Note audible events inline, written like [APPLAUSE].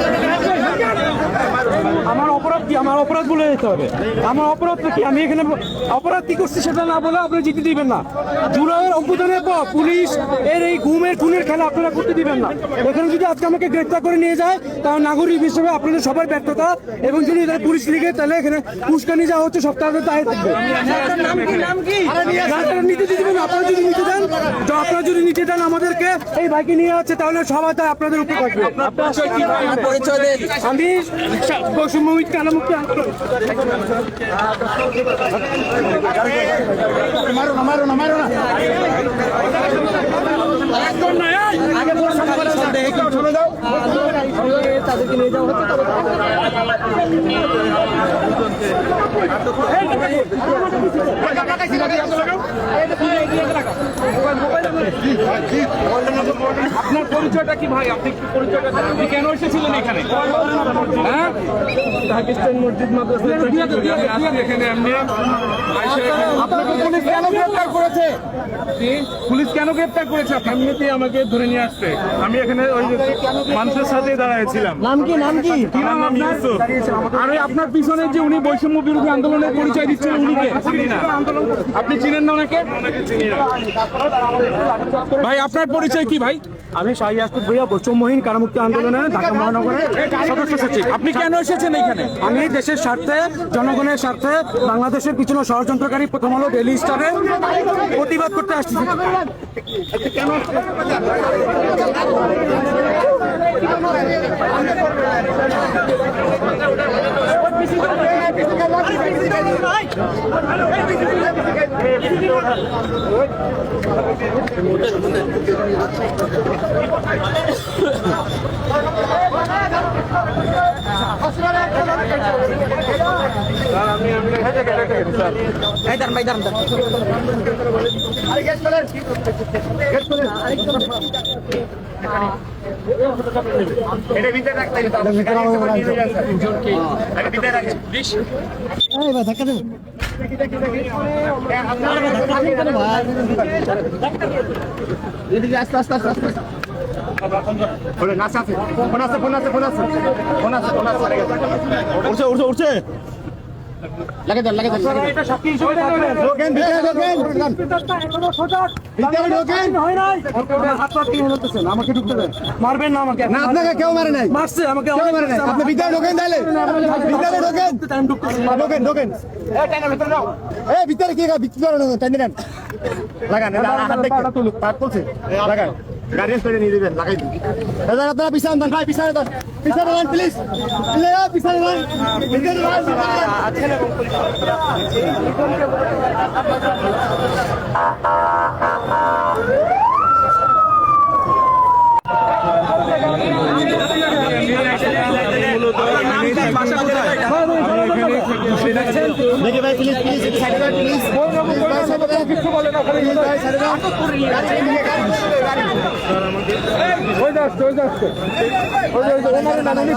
Thank [LAUGHS] you. আমার অপরাধ বলে যেতে হবে। আমার অপরাধ কি? আমি এখানে অপরাধ কি করছি সেটা না বলে আপনি জিতে দিবেন না। জুলাইয়ের অভ্যুত্থানের পর পুলিশ এর এই ঘুমের খুনের খেলা আপনারা করতে দিবেন না। এখানে যদি আজকে আমাকে গ্রেফতার করে নিয়ে যায় তাহলে নাগরিক হিসেবে আপনাদের সবার ব্যর্থতা এবং যদি এখানে পুলিশ লিগে তাহলে এখানে উস্কানি যাওয়া হচ্ছে সপ্তাহের দায় থাকবে। নিতে দিবেন আপনারা যদি নিতে দেন তো আপনারা যদি নিতে দেন আমাদেরকে এই বাইকে নিয়ে আছে তাহলে সবাই তাই আপনাদের উপর থাকবে পরিচয় দেন আমি বৈষম্যবিদ কালামুক্তি আন্দোলন তাদেরকে নিয়ে যাওয়া হচ্ছে আপনার পরিচয়টা কি ভাই? আপনি পরিচয়টা আপনি কেন এসেছিলেন এখানে? হ্যাঁ? পাকিস্তান মসজিদ মাদ্রাসা আপনি এখানে এমনি আপনাকে পুলিশ কেন গ্রেফতার করেছে? পুলিশ কেন করেছে? আপনি আমাকে ধরে নিয়ে আসতে আমি এখানে ওই মানুষের সাথে দাঁড়াইছিলাম নাম কি নাম কি? কি নাম আপনার? আরে আপনার পিছনে যে উনি বৈষম্য বিরোধী আন্দোলনের পরিচয় দিচ্ছেন উনিকে আপনি চিনেন না ওনাকে? ভাই আপনার পরিচয় কি ভাই? আমি শাহী আসফ ভুইয়া বৈষম্যহীন কারামুক্তি আন্দোলনে ঢাকা মহানগরের সদস্য সচিব আপনি কেন এসেছেন এখানে আমি দেশের স্বার্থে জনগণের স্বার্থে বাংলাদেশের পিছনে ষড়যন্ত্রকারী প্রথম আলো ডেলি স্টারে প্রতিবাদ করতে আসছি আরে গেট করেন গেট করেন এই দাঁড়ান ভাই দাঁড়ান দাঁড়ান। উঠছে উঠছে উঠছে এটা সাক্ষী হিসেবে থাকবেন। এখনও সজাগ। হয় নাই। হাত পা দিয়ে হলতেছেন, আমাকে ঢুকতে দেন। মারবেন না আমাকে। না আপনাকে কেউ মারে নাই। মারছে আমাকে কেউ মারে নাই। আপনি ভিতরে ঢোকেন তাহলে। ভিতরে ঢোকেন। টাইম ঢুকতেছে। ঢোকেন ঢোকেন। এই ভিতরে কি ভিতরে ঢোকেন টাইম দেন লাগান হাত দেখতে। লাগান। গাড়ি করে নিয়ে দিবেন লাগাই দিন। দাদা আপনারা পিছনে দেন ভাই পিছনে দেন পিছনে দেন প্লিজ পিছনে দেন ভিতরে দেন ভাই প্লিজ প্লিজ সাইড প্লিজ কিছু বলে না খালি সাইড ওই যাচ্ছে ওই যাচ্ছে ওই ওই ওনার নানানি